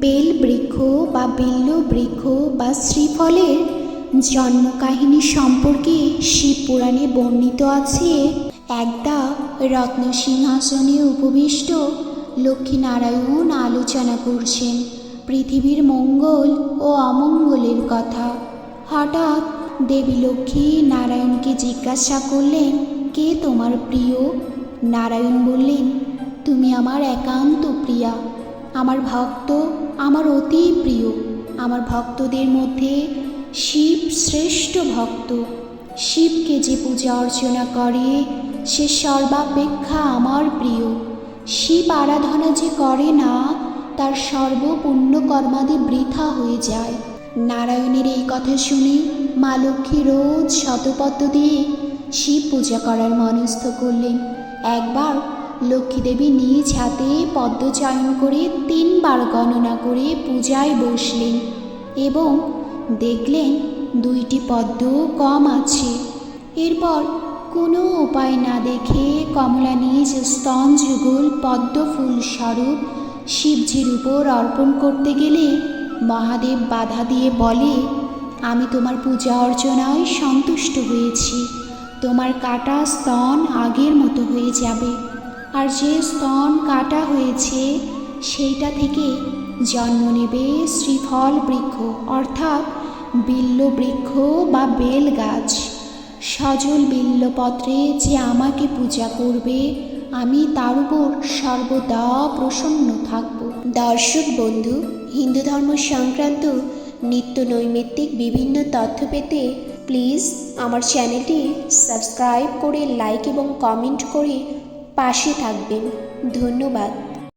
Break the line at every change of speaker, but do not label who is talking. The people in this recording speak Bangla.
বেল বৃক্ষ বা বেল্ল বৃক্ষ বা শ্রীফলের জন্ম কাহিনী সম্পর্কে শিব পুরাণে বর্ণিত আছে। একদা রত্ন সিংহাসনে উপবিষ্ট লক্ষ্মীনারায়ণ আলোচনা করছেন পৃথিবীর মঙ্গল ও অমঙ্গলের কথা। হঠাৎ দেবী লক্ষ্মী নারায়ণকে জিজ্ঞাসা করলেন, কে তোমার প্রিয়? নারায়ণ বললেন, তুমি আমার একান্ত প্রিয়া। আমার ভক্ত আমার অতি প্রিয়। আমার ভক্তদের মধ্যে শিব শ্রেষ্ঠ ভক্ত। শিবকে যে পূজা অর্চনা করে, সে সর্বাপেক্ষা আমার প্রিয়। শিব আরাধনা যে করে না, তার সর্বপুণ্য কর্মাদি বৃথা হয়ে যায়। নারায়ণের এই কথা শুনে মা লক্ষ্মী রোজ শতপদ্ম দিয়ে শিব পূজা করার মনস্থ করলেন। একবার লক্ষ্মীদেবী নিজ হাতে পদ্ম চয়ন করে তিনবার গণনা করে পূজায় বসলেন এবং দেখলেন দুইটি পদ্ম কম আছে। এরপর কোনো উপায় না দেখে কমলা নিজ স্তন যুগল পদ্ম ফুল স্বরূপ শিবজির উপর অর্পণ করতে গেলে মহাদেব বাধা দিয়ে বলে, আমি তোমার পূজা অর্চনায় সন্তুষ্ট হয়েছি। তোমার কাটা স্তন আগের মতো হয়ে যাবে। আর যে স্তন কাটা হয়েছে, সেইটা থেকে জন্ম নেবে শ্রীফল বৃক্ষ, অর্থাৎ বিল্ল বৃক্ষ বা বেল গাছ। সজল বিল্লপত্রে যে আমাকে পূজা করবে, আমি তার উপর সর্বদা প্রসন্ন থাকব। দর্শক বন্ধু, হিন্দু ধর্ম সংক্রান্ত নিত্য নৈমিত্তিক বিভিন্ন তথ্য পেতে প্লিজ আমার চ্যানেলটি সাবস্ক্রাইব করে লাইক এবং কমেন্ট করে পাশে থাকবেন। ধন্যবাদ।